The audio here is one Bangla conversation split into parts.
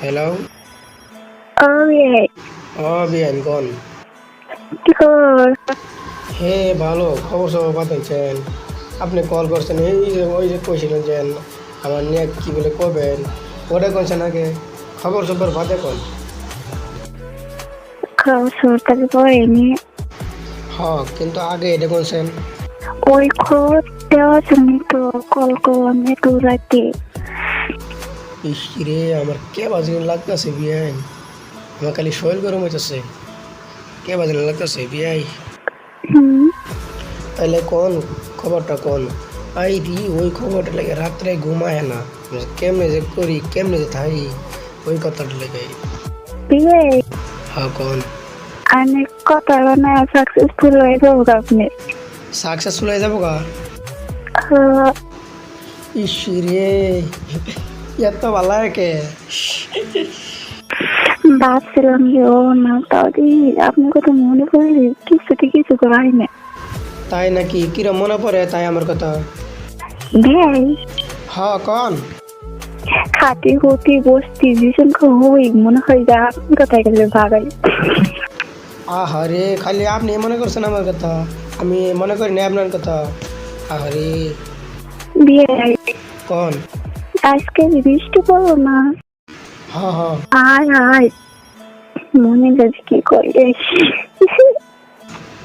হ্যালো ও বিয়ে ও বিয়ান কোন কি খবর হে ভালো খবর সবর পাঠাচ্ছেন আপনি কল করছেন এই যে ওই যে কইছিলেন যে আমার নিয়ে কি বলে কবেন ওটা কইছেন আগে খবর সবর বাদে কোন। খবর সবর তাকে পড়েনি হ কিন্তু আগে এটা কোনছেন ওই খবর দেওয়ার জন্য তো কল করলাম একটু রাতে। ইস রে আমার কে বাজে লাগতেছে বিয়াই? আমার খালি শরীর গরম হইতেছে। কে বাজে লাগতেছে বিয়াই? তাহলে কোন খবরটা কোন? আই রি ওই খবরটা লাগে রাত্রে ঘুমায় না। কেমনে যে করি কেমনে যে থাকি ওই কথাটা লেগে। বিয়ে হ্যাঁ কোন? আমি কথা না সাকসেসফুল হয়ে যাব আপনি। সাকসেসফুল হয়ে যাব গা? আহ, ইস রে। এত ভালো কে ভাবছিলাম যে ও না দি আপনার কথা মনে পড়লে কিছুতে কিছু করাই না তাই নাকি কিরম মনে পড়ে তাই আমার কথা বিয়ে হ্যাঁ কন খাতে হতে বসতি ভীষণ হই মনে হয় যে কোথায় গেলে ভাগাই আহারে খালি আপনি মনে করছেন আমার কথা আমি মনে করি না আপনার কথা আহারে বিয়ে কন আজকে বৃষ্টি পড়ো না। আয় আয়। মনে যাচ্ছে কি করে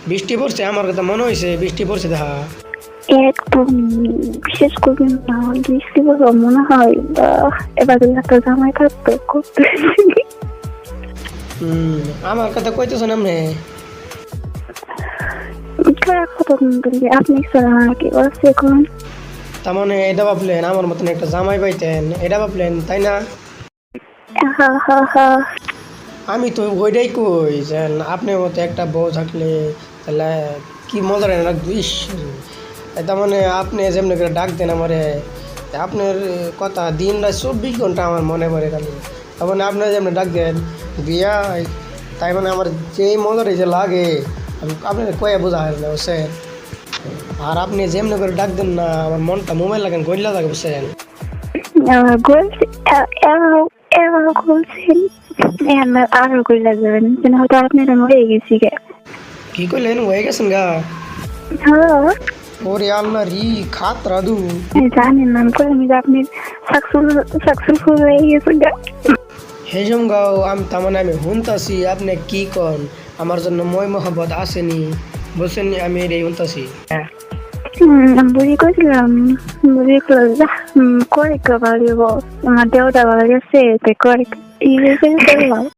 বৃষ্টি পড়ছে? আমার কথা মনে হয়েছে বৃষ্টি পড়ছে দেখা। একদম বিশেষ করে না বৃষ্টি মনে হয়। এবার একটা জামাই থাকতো করতে আমার কথা কইতেছেন আপনি? আপনি স্যার কি বলছে এখন? তার মানে এটা ভাবলেন আমার মতন একটা জামাই পাইতেন এটা ভাবলেন তাই না? আমি তো ওইটাই কই যে আপনার মতো একটা বউ থাকলে তাহলে কি মজা রাখব ইস তার মানে আপনি যেমনি করে ডাক দেন আমারে আপনার কথা দিন রাত চব্বিশ ঘণ্টা আমার মনে পড়ে খালি তার মানে আপনার যেমনি ডাক দেন বিয়া তাই মানে আমার যেই মজাটা যে লাগে আপনার কয়ে বোঝা হয় না বুঝছেন? আর আপনি যেমনি করে ডাক দেন না আমার মনটা মোবাইল লাগেন গইলা লাগে বুঝছেন কি করলেন হয়ে গেছেন গা? হ্যাঁ। ওরে আল্লাহ রি খাত রাধু। জানেন না আমি করে যে আপনি সাকসেসফুল সাকসেসফুল হয়ে গেছেন গে। হেজম গাও আমি তার মানে আমি শুনতাছি আপনি কি কন? আমার জন্য মই মহব্বত আসেনি। বলছেন আমি এটাই শুনতাছি বুড়ি কইল যা করে কে পারিব আমার দেওটা ভালো গেছে করে ইয়ে করলাম